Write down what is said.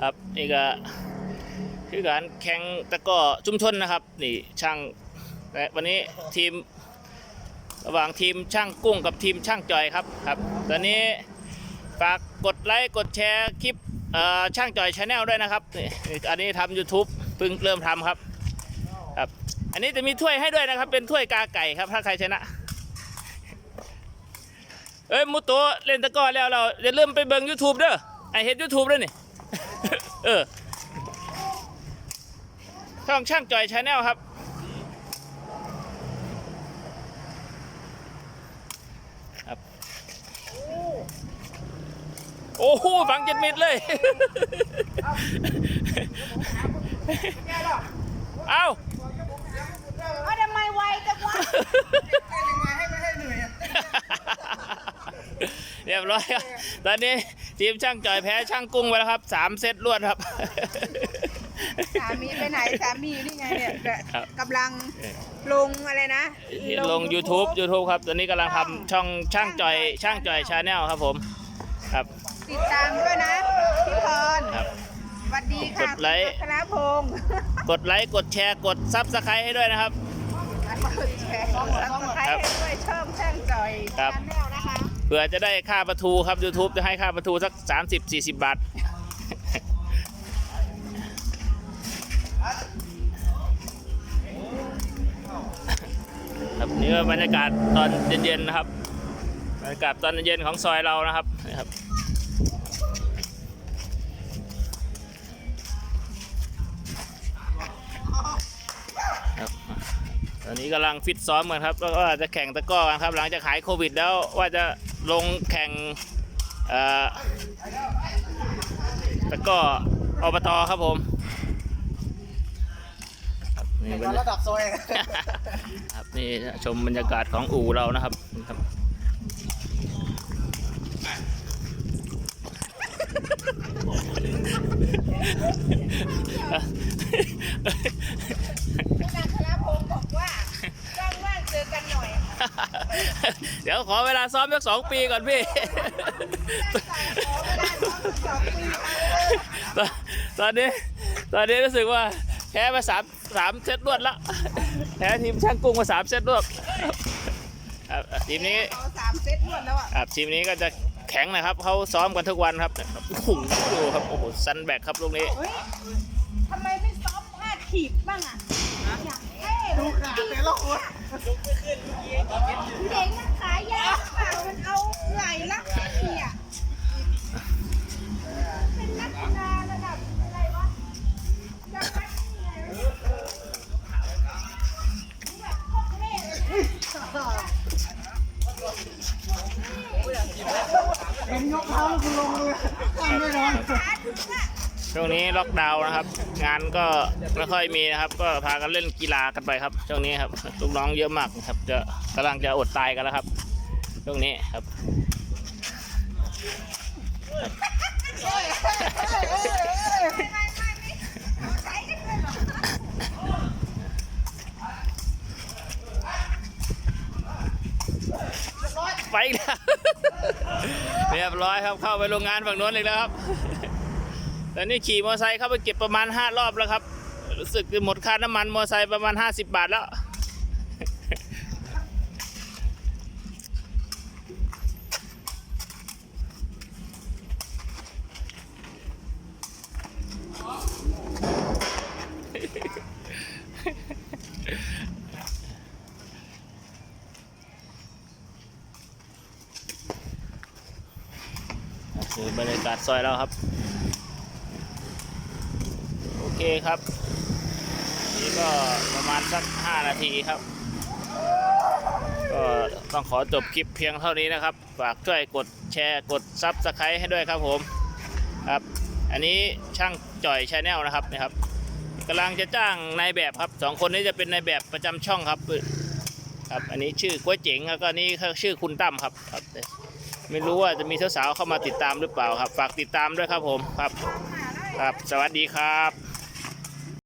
ครับนี่ก็คือการแข่งตะก้อชุมชนนะครับ นี่ช่างและวันนี้ทีมระหว่างทีมช่างกุ้งกับทีมช่างจอยครับครับ ตอนนี้ฝากกดไลค์กดแชร์คลิปช่างจอยชาแนลด้วยนะครับนี่อันนี้ทำ YouTube เพิ่งเริ่มทำครับครับ อันนี้จะมีถ้วยให้ด้วยนะครับ เป็นถ้วยกาไก่ครับ ถ้าใครชนะ เอ้ยมุโตเล่นตะก้อแล้วเราอย่าลืมไปเบิ่ง YouTube เด้อไอเห็น YouTube ด้วยนี่ เออช่องช่างจอยชาแนลครับโอ้โหฝังเจ็ดเม็ดเลย เอ้าเอาทำไมไวจังวะเรียบร้อยครับ ตอนนี้ ทีมช่างจ่อยแพ้ช่างกุ้งไปแล้วครับสามเซตรวดครับ สามีไปไหนสามีนี่ไงเนี่ยครับกำลังลงอะไรนะลง YouTube YouTube ครับ ตอนนี้กำลังทำช่องช่างจ่อย ช่างจ่อยชาแนลครับผม ครับ ติดตามด้วยนะพี่พรครับสวัสดีค่ะกดไลค์คณะพงศ์กดไลค์ กดแชร์ กดซับสไครต์ให้ด้วยนะครับ กดแชร์กดซับสไครต์ให้ด้วยช่องช่างจอยครับ ชาแนลนะคะเผื่อจะได้ค่าประทูครับ YouTube จะให้ค่าประทูสัก 30-40 บาท ครับนี่ก็บรรยากาศตอนเย็นๆนะครับ บรรยากาศตอนเย็นของซอยเรานะครับนะครับตอนนี้กำลังฟิตซ้อมกันครับแล้วก็จะแข่งตะก้อกันครับ หลังจากหายโควิดแล้วว่าจะ ลงแข่งเอ่อตะกร้ออบตครับผมครับนี่บรรยากาศระดับซอยครับนี่ชมบรรยากาศของอู่เรานะครับนี่ครับ เดี๋ยวขอเวลาซ้อมสักสองปีก่อนพี่ขอเวลาซ้อมสองปีเอาเลยตอนตอนนี้ตอนนี้รู้สึกว่าแพ้มาสามสามเซตรวดแล้วแพ้ทีมช่างกุ้งมาสามเซตรวดครับทีมนี้เอาสามเซตรวดแล้วอะครับทีมนี้ก็จะแข็งนะครับเขาซ้อมกันทุกวันครับโอ้โหดูครับโอ้โหซันแบกครับลูกนี้เฮ้ยทำไมไม่ซ้อมท่าถีบบ้างอะอยากเท่ดู ขาแต่ละคนเด็กมันขายยากเปล่ามันเอาไหลลักเขี่ยเป็นนักกีฬาระดับอะไรวะจังหวัดที่ไหนวะแบบพวกเล่เลยเห็นยกเท้าแล้วคุณลงเลยตั้งไม่นอน ขาถึงอะ ช่วงนี้ล็อกดาวน์นะครับ งานก็ไม่ค่อยมีนะครับ ก็พากันเล่นกีฬากันไปครับ ช่วงนี้ครับลูกน้องเยอะมากครับ จะกำลังจะอดตายกันแล้วครับ ช่วงนี้ครับไปอีกแล้วเรียบร้อยครับเข้าไปโรงงานฝั่งโน้นเลยแล้วครับ ตอนนี้ขี่มอเตอร์ไซค์เข้าไปเก็บประมาณ5รอบแล้วครับ รู้สึกหมดค่าน้ำมันมอเตอร์ไซค์ประมาณ50บาทแล้ว คือบรรยากาศซอยเราครับ เคครับ นี่ก็ประมาณสัก 5 นาทีครับ ก็ต้องขอจบคลิปเพียงเท่านี้นะครับ ฝากช่วยกดแชร์กดซับสไครต์ให้ด้วยครับผมครับ อันนี้ช่างจ่อยชาแนลนะครับนะครับกำลังจะจ้างนายแบบครับสองคนนี้จะเป็นนายแบบประจำช่องครับครับอันนี้ชื่อก๋วยเจ๋งแล้วก็นนี้ชื่อคุณตั้มครับครับ ไม่รู้ว่าจะมีสาวๆเข้ามาติดตามหรือเปล่าครับ ฝากติดตามด้วยครับผมครับ ครับ สวัสดีครับ